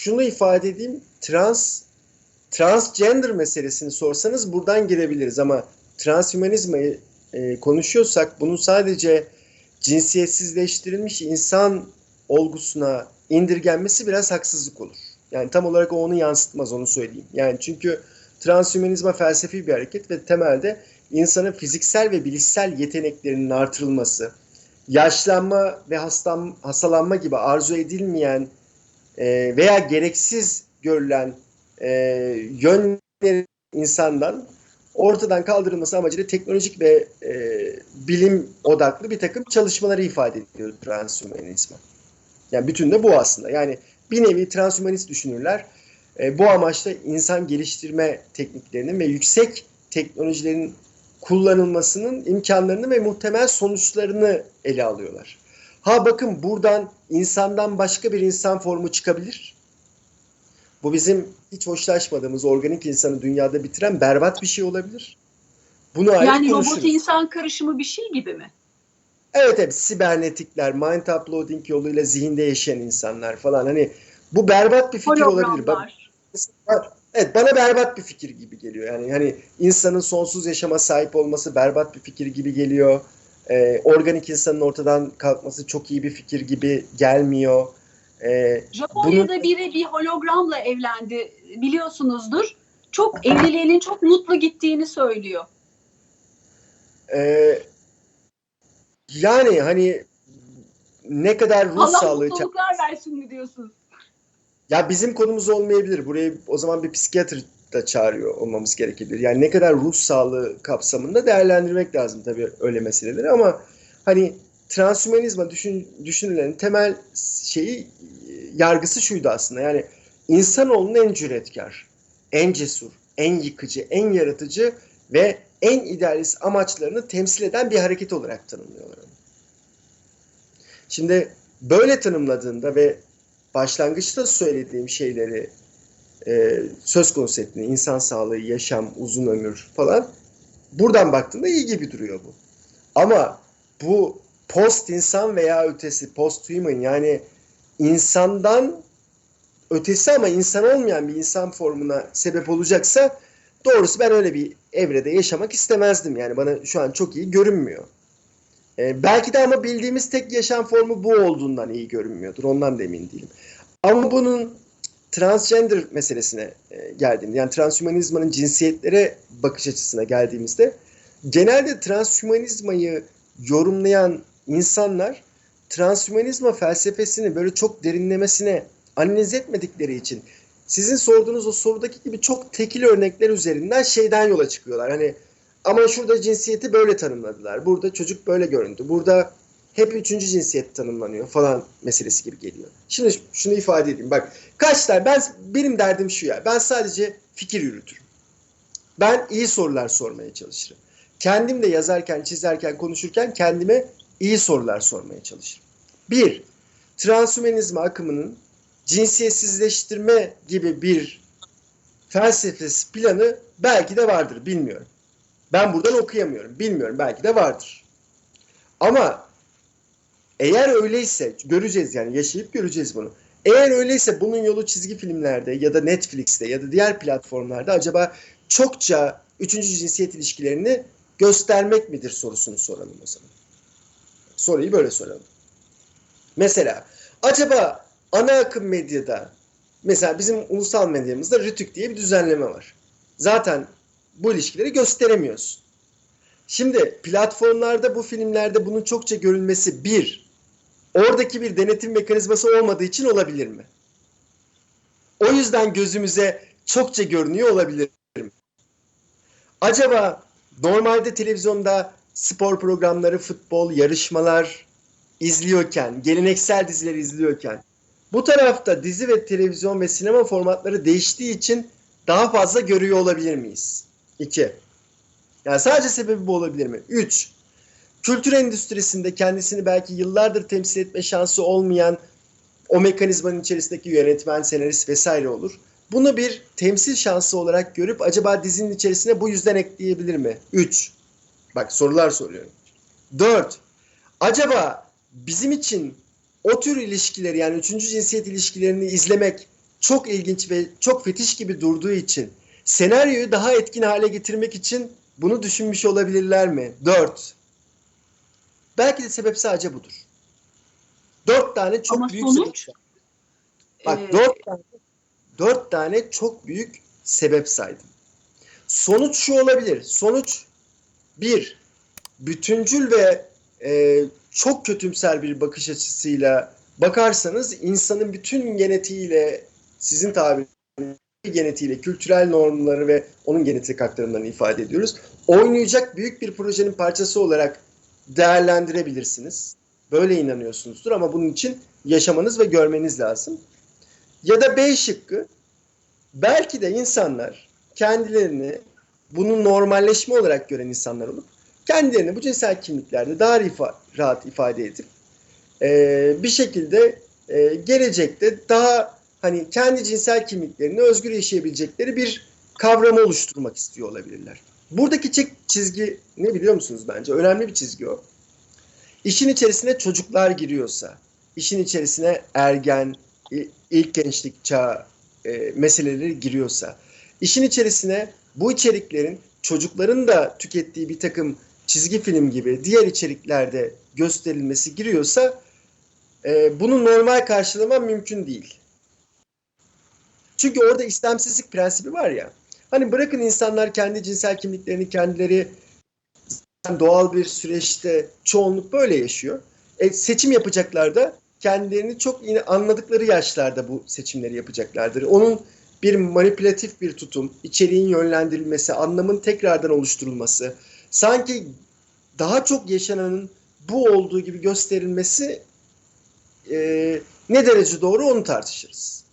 şunu ifade edeyim. Trans transgender meselesini sorsanız buradan girebiliriz ama transhümanizmayı e, konuşuyorsak bunun sadece cinsiyetsizleştirilmiş insan olgusuna indirgenmesi biraz haksızlık olur. Yani tam olarak onu yansıtmaz onu söyleyeyim. Yani çünkü transhümanizma felsefi bir hareket ve temelde insanın fiziksel ve bilişsel yeteneklerinin artırılması, yaşlanma ve hastam, hastalanma gibi arzu edilmeyen e, veya gereksiz görülen e, yönleri insandan ortadan kaldırılması amacıyla teknolojik ve e, bilim odaklı bir takım çalışmaları ifade ediyor transhümanizma. Yani bütün de bu aslında. Yani bir nevi transhümanist düşünürler. E, bu amaçla insan geliştirme tekniklerinin ve yüksek teknolojilerin kullanılmasının imkanlarını ve muhtemel sonuçlarını ele alıyorlar. Ha bakın buradan insandan başka bir insan formu çıkabilir. Bu bizim hiç hoşlaşmadığımız organik insanı dünyada bitiren berbat bir şey olabilir. Bunu yani robot insan karışımı bir şey gibi mi? Evet evet sibernetikler, mind uploading yoluyla zihinde yaşayan insanlar falan hani bu berbat bir fikir olabilir. Evet bana berbat bir fikir gibi geliyor. Yani hani insanın sonsuz yaşama sahip olması berbat bir fikir gibi geliyor. Ee, organik insanın ortadan kalkması çok iyi bir fikir gibi gelmiyor. Ee, Japonya'da bunu... biri bir hologramla evlendi biliyorsunuzdur. Çok evliliğinin çok mutlu gittiğini söylüyor. Ee, yani hani ne kadar ruh Allah sağlığı... Allah mutluluklar versin mi diyorsun? Ya bizim konumuz olmayabilir. Buraya o zaman bir psikiyatr da çağırıyor olmamız gerekebilir. Yani ne kadar ruh sağlığı kapsamında değerlendirmek lazım tabii öyle meseleleri ama hani transhümanizma düşün, düşünülenin temel şeyi yargısı şuydu aslında. Yani insanoğlunun en cüretkar, en cesur, en yıkıcı, en yaratıcı ve en idealist amaçlarını temsil eden bir hareket olarak tanımlıyorlar. Şimdi böyle tanımladığında ve başlangıçta söylediğim şeyleri e, söz konusu ettiğinde insan sağlığı, yaşam, uzun ömür falan buradan baktığında iyi gibi duruyor bu. Ama bu post insan veya ötesi post human yani insandan ötesi ama insan olmayan bir insan formuna sebep olacaksa doğrusu ben öyle bir evrede yaşamak istemezdim. Yani bana şu an çok iyi görünmüyor. Ee, belki de ama bildiğimiz tek yaşam formu bu olduğundan iyi görünmüyordur. Ondan da emin değilim. Ama bunun transgender meselesine e, geldiğimde yani transhümanizmanın cinsiyetlere bakış açısına geldiğimizde genelde transhümanizmayı yorumlayan insanlar transhümanizma felsefesini böyle çok derinlemesine analiz etmedikleri için sizin sorduğunuz o sorudaki gibi çok tekil örnekler üzerinden şeyden yola çıkıyorlar. Hani ama şurada cinsiyeti böyle tanımladılar. Burada çocuk böyle göründü. Burada hep üçüncü cinsiyet tanımlanıyor falan meselesi gibi geliyor. Şimdi şunu ifade edeyim. Bak kaç tane ben benim derdim şu ya. Ben sadece fikir yürütürüm. Ben iyi sorular sormaya çalışırım. Kendim de yazarken, çizerken, konuşurken kendime iyi sorular sormaya çalışırım. Bir, transhümanizma akımının cinsiyetsizleştirme gibi bir felsefesi planı belki de vardır bilmiyorum. Ben buradan okuyamıyorum. Bilmiyorum belki de vardır. Ama eğer öyleyse göreceğiz yani yaşayıp göreceğiz bunu. Eğer öyleyse bunun yolu çizgi filmlerde ya da Netflix'te ya da diğer platformlarda acaba çokça üçüncü cinsiyet ilişkilerini göstermek midir sorusunu soralım o zaman. Soruyu böyle soralım. Mesela acaba ana akım medyada mesela bizim ulusal medyamızda Rütük diye bir düzenleme var. Zaten bu ilişkileri gösteremiyorsun. Şimdi platformlarda bu filmlerde bunun çokça görülmesi bir, oradaki bir denetim mekanizması olmadığı için olabilir mi? O yüzden gözümüze çokça görünüyor olabilir mi? Acaba normalde televizyonda spor programları, futbol, yarışmalar izliyorken, geleneksel dizileri izliyorken bu tarafta dizi ve televizyon ve sinema formatları değiştiği için daha fazla görüyor olabilir miyiz? 2. Yani sadece sebebi bu olabilir mi? 3. Kültür endüstrisinde kendisini belki yıllardır temsil etme şansı olmayan o mekanizmanın içerisindeki yönetmen, senarist vesaire olur. Bunu bir temsil şansı olarak görüp acaba dizinin içerisine bu yüzden ekleyebilir mi? 3. Bak sorular soruyorum. 4. Acaba bizim için o tür ilişkileri yani üçüncü cinsiyet ilişkilerini izlemek çok ilginç ve çok fetiş gibi durduğu için senaryoyu daha etkin hale getirmek için bunu düşünmüş olabilirler mi? 4. Belki de sebep sadece budur. 4 tane çok Ama büyük sonuç? sebep. Bak Ee, 4 tane, 4 tane çok büyük sebep saydım. Sonuç şu olabilir. Sonuç bir bütüncül ve e, çok kötümser bir bakış açısıyla bakarsanız insanın bütün genetiğiyle sizin tabiriniz genetiğiyle kültürel normları ve onun genetik aktarımlarını ifade ediyoruz. Oynayacak büyük bir projenin parçası olarak değerlendirebilirsiniz. Böyle inanıyorsunuzdur ama bunun için yaşamanız ve görmeniz lazım. Ya da B şıkkı belki de insanlar kendilerini bunu normalleşme olarak gören insanlar olup kendilerini bu cinsel kimliklerde daha rifa- rahat ifade edip e, bir şekilde e, gelecekte daha hani kendi cinsel kimliklerini özgür yaşayabilecekleri bir kavramı oluşturmak istiyor olabilirler. Buradaki çek çizgi ne biliyor musunuz bence? Önemli bir çizgi o. İşin içerisine çocuklar giriyorsa, işin içerisine ergen, ilk gençlik çağı e, meseleleri giriyorsa, işin içerisine bu içeriklerin çocukların da tükettiği bir takım çizgi film gibi diğer içeriklerde gösterilmesi giriyorsa e, bunu normal karşılamam mümkün değil. Çünkü orada istemsizlik prensibi var ya. Hani bırakın insanlar kendi cinsel kimliklerini kendileri doğal bir süreçte çoğunluk böyle yaşıyor. E, seçim yapacaklar da kendilerini çok yine anladıkları yaşlarda bu seçimleri yapacaklardır. Onun bir manipülatif bir tutum, içeriğin yönlendirilmesi, anlamın tekrardan oluşturulması, sanki daha çok yaşananın bu olduğu gibi gösterilmesi e, ne derece doğru onu tartışırız.